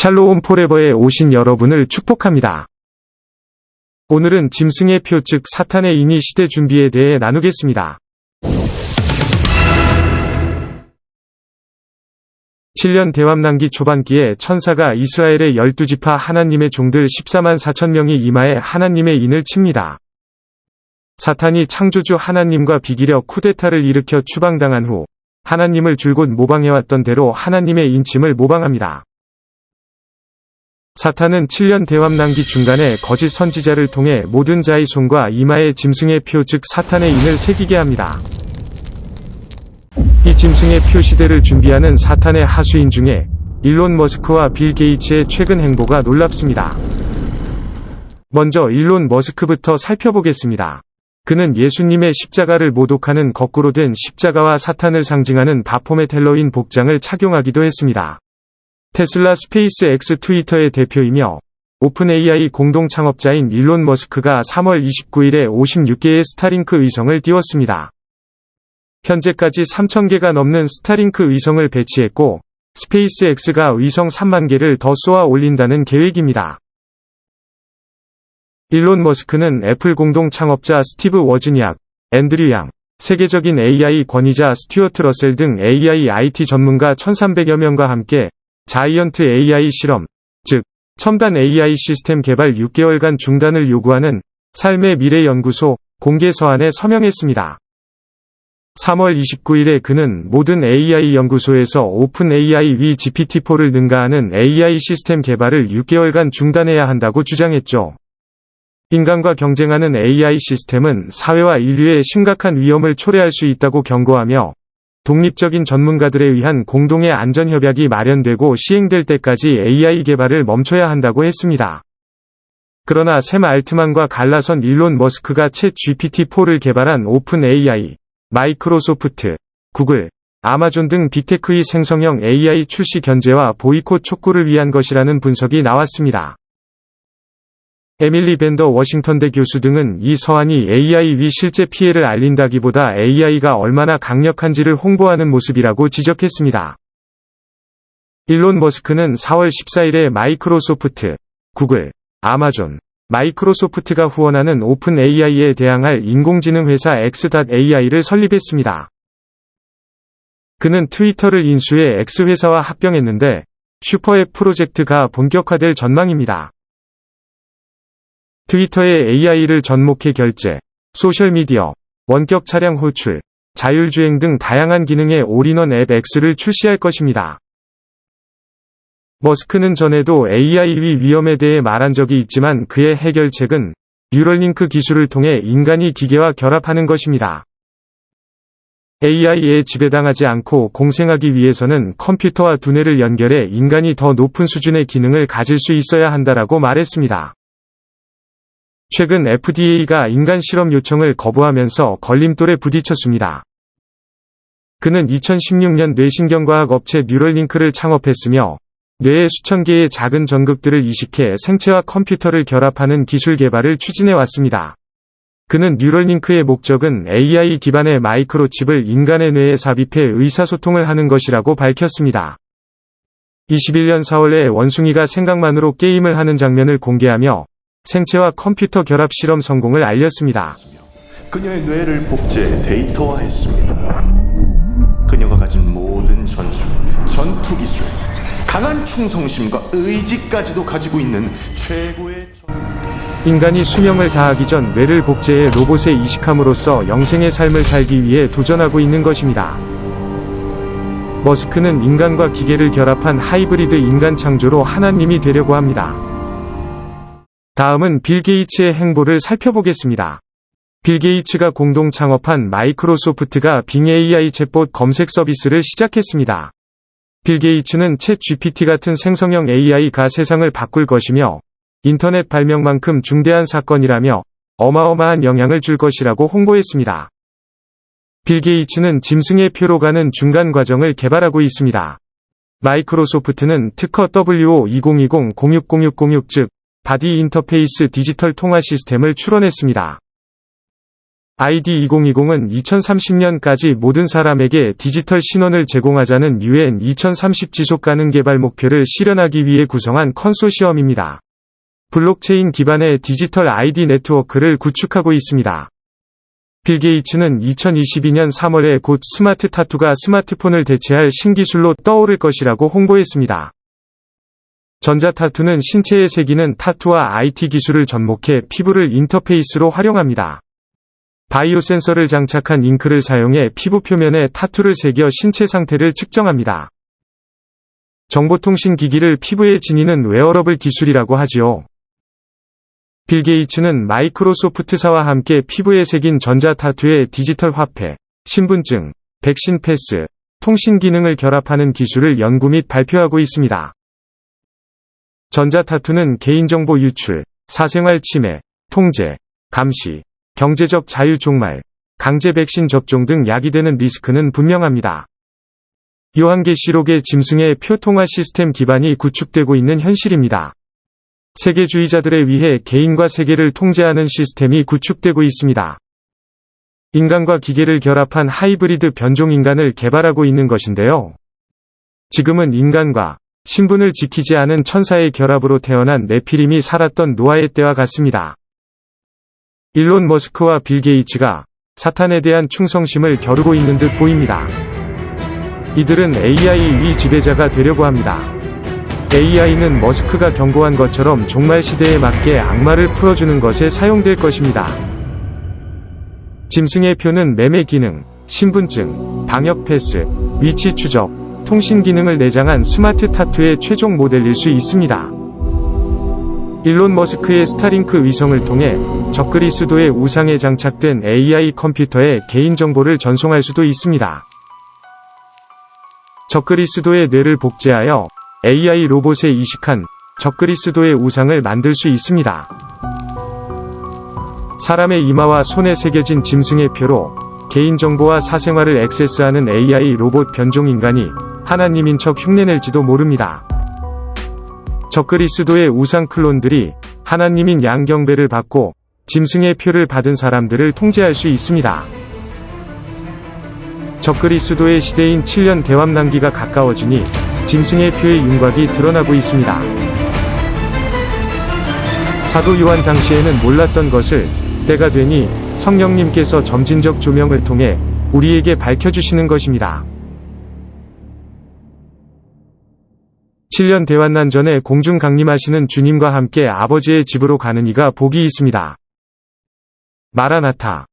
샬로온 포레버에 오신 여러분을 축복합니다. 오늘은 짐승의 표 즉 사탄의 인이 시대 준비에 대해 나누겠습니다. 7년 대왕난기 초반기에 천사가 이스라엘의 열두 지파 하나님의 종들 14만 4천 명이 이마에 하나님의 인을 칩니다. 사탄이 창조주 하나님과 비기려 쿠데타를 일으켜 추방당한 후 하나님을 줄곧 모방해왔던 대로 하나님의 인침을 모방합니다. 사탄은 7년 대왕난기 중간에 거짓 선지자를 통해 모든 자의 손과 이마에 짐승의 표 즉 사탄의 인을 새기게 합니다. 이 짐승의 표 시대를 준비하는 사탄의 하수인 중에 일론 머스크와 빌 게이츠의 최근 행보가 놀랍습니다. 먼저 일론 머스크부터 살펴보겠습니다. 그는 예수님의 십자가를 모독하는 거꾸로 된 십자가와 사탄을 상징하는 바포메 텔러인 복장을 착용하기도 했습니다. 테슬라 스페이스 X 트위터의 대표이며 오픈 AI 공동 창업자인 일론 머스크가 3월 29일에 56개의 스타링크 의성을 띄웠습니다. 현재까지 3,000개가 넘는 스타링크 의성을 배치했고, 스페이스 X가 의성 3만 개를 더 쏘아 올린다는 계획입니다. 일론 머스크는 애플 공동 창업자 스티브 워즈니악, 앤드류 양, 세계적인 AI 권위자 스튜어트 러셀 등 AI IT 전문가 1,300여 명과 함께 자이언트 AI 실험, 즉, 첨단 AI 시스템 개발 6개월간 중단을 요구하는 삶의 미래 연구소 공개 서한에 서명했습니다. 3월 29일에 그는 모든 AI 연구소에서 오픈 AI 위 GPT-4를 능가하는 AI 시스템 개발을 6개월간 중단해야 한다고 주장했죠. 인간과 경쟁하는 AI 시스템은 사회와 인류의 심각한 위험을 초래할 수 있다고 경고하며 독립적인 전문가들에 의한 공동의 안전협약이 마련되고 시행될 때까지 AI 개발을 멈춰야 한다고 했습니다. 그러나 샘 알트만과 갈라선 일론 머스크가 챗 GPT-4를 개발한 오픈 AI, 마이크로소프트, 구글, 아마존 등 빅테크의 생성형 AI 출시 견제와 보이콧 촉구를 위한 것이라는 분석이 나왔습니다. 에밀리 벤더 워싱턴대 교수 등은 이 서한이 AI 위 실제 피해를 알린다기보다 AI가 얼마나 강력한지를 홍보하는 모습이라고 지적했습니다. 일론 머스크는 4월 14일에 마이크로소프트, 구글, 아마존, 마이크로소프트가 후원하는 오픈 AI에 대항할 인공지능 회사 X.AI를 설립했습니다. 그는 트위터를 인수해 X회사와 합병했는데 슈퍼앱 프로젝트가 본격화될 전망입니다. 트위터의 AI를 접목해 결제, 소셜미디어, 원격 차량 호출, 자율주행 등 다양한 기능의 올인원 앱 X를 출시할 것입니다. 머스크는 전에도 AI 위 위험에 대해 말한 적이 있지만 그의 해결책은 뉴럴링크 기술을 통해 인간이 기계와 결합하는 것입니다. AI에 지배당하지 않고 공생하기 위해서는 컴퓨터와 두뇌를 연결해 인간이 더 높은 수준의 기능을 가질 수 있어야 한다라고 말했습니다. 최근 FDA가 인간 실험 요청을 거부하면서 걸림돌에 부딪혔습니다. 그는 2016년 뇌신경과학 업체 뉴럴링크를 창업했으며 뇌의 수천 개의 작은 전극들을 이식해 생체와 컴퓨터를 결합하는 기술 개발을 추진해 왔습니다. 그는 뉴럴링크의 목적은 AI 기반의 마이크로칩을 인간의 뇌에 삽입해 의사소통을 하는 것이라고 밝혔습니다. 21년 4월에 원숭이가 생각만으로 게임을 하는 장면을 공개하며 생체와 컴퓨터 결합 실험 성공을 알렸습니다. 그녀의 뇌를 복제 데이터화했습니다. 그녀가 가진 모든 전술, 전투 기술, 강한 충성심과 의지까지도 가지고 있는 최고의 전- 인간이 수명을 다하기 전 뇌를 복제해 로봇에 이식함으로써 영생의 삶을 살기 위해 도전하고 있는 것입니다. 머스크는 인간과 기계를 결합한 하이브리드 인간 창조로 하나님이 되려고 합니다. 다음은 빌 게이츠의 행보를 살펴보겠습니다. 빌 게이츠가 공동 창업한 마이크로소프트가 빙 AI 챗봇 검색 서비스를 시작했습니다. 빌 게이츠는 챗 GPT 같은 생성형 AI가 세상을 바꿀 것이며 인터넷 발명만큼 중대한 사건이라며 어마어마한 영향을 줄 것이라고 홍보했습니다. 빌 게이츠는 짐승의 표로 가는 중간 과정을 개발하고 있습니다. 마이크로소프트는 특허 WO2020-060606 즉 바디 인터페이스 디지털 통화 시스템을 출원했습니다. ID 2020은 2030년까지 모든 사람에게 디지털 신원을 제공하자는 UN 2030 지속 가능 개발 목표를 실현하기 위해 구성한 컨소시엄입니다. 블록체인 기반의 디지털 ID 네트워크를 구축하고 있습니다. 빌 게이츠는 2022년 3월에 곧 스마트 타투가 스마트폰을 대체할 신기술로 떠오를 것이라고 홍보했습니다. 전자 타투는 신체에 새기는 타투와 IT 기술을 접목해 피부를 인터페이스로 활용합니다. 바이오 센서를 장착한 잉크를 사용해 피부 표면에 타투를 새겨 신체 상태를 측정합니다. 정보통신 기기를 피부에 지니는 웨어러블 기술이라고 하지요. 빌 게이츠는 마이크로소프트사와 함께 피부에 새긴 전자 타투의 디지털 화폐, 신분증, 백신 패스, 통신 기능을 결합하는 기술을 연구 및 발표하고 있습니다. 전자 타투는 개인정보 유출, 사생활 침해, 통제, 감시, 경제적 자유 종말, 강제 백신 접종 등 야기되는 리스크는 분명합니다. 요한계시록의 짐승의 표통화 시스템 기반이 구축되고 있는 현실입니다. 세계주의자들에 의해 개인과 세계를 통제하는 시스템이 구축되고 있습니다. 인간과 기계를 결합한 하이브리드 변종 인간을 개발하고 있는 것인데요. 지금은 인간과 신분을 지키지 않은 천사의 결합으로 태어난 네피림이 살았던 노아의 때와 같습니다. 일론 머스크와 빌 게이츠가 사탄에 대한 충성심을 겨루고 있는 듯 보입니다. 이들은 AI 위 지배자가 되려고 합니다. AI는 머스크가 경고한 것처럼 종말 시대에 맞게 악마를 풀어주는 것에 사용될 것입니다. 짐승의 표는 매매 기능, 신분증, 방역 패스, 위치 추적, 통신 기능을 내장한 스마트 타투의 최종 모델일 수 있습니다. 일론 머스크의 스타링크 위성을 통해 적그리스도의 우상에 장착된 AI 컴퓨터에 개인정보를 전송할 수도 있습니다. 적그리스도의 뇌를 복제하여 AI 로봇에 이식한 적그리스도의 우상을 만들 수 있습니다. 사람의 이마와 손에 새겨진 짐승의 표로 개인정보와 사생활을 액세스하는 AI 로봇 변종 인간이 하나님인 척 흉내낼지도 모릅니다. 적그리스도의 우상 클론들이 하나님인 양경배를 받고 짐승의 표를 받은 사람들을 통제할 수 있습니다. 적그리스도의 시대인 7년 대왕난기가 가까워지니 짐승의 표의 윤곽이 드러나고 있습니다. 사도 요한 당시에는 몰랐던 것을 때가 되니 성령님께서 점진적 조명을 통해 우리에게 밝혀주시는 것입니다. 7년 대환난 전에 공중 강림하시는 주님과 함께 아버지의 집으로 가는 이가 복이 있습니다. 마라나타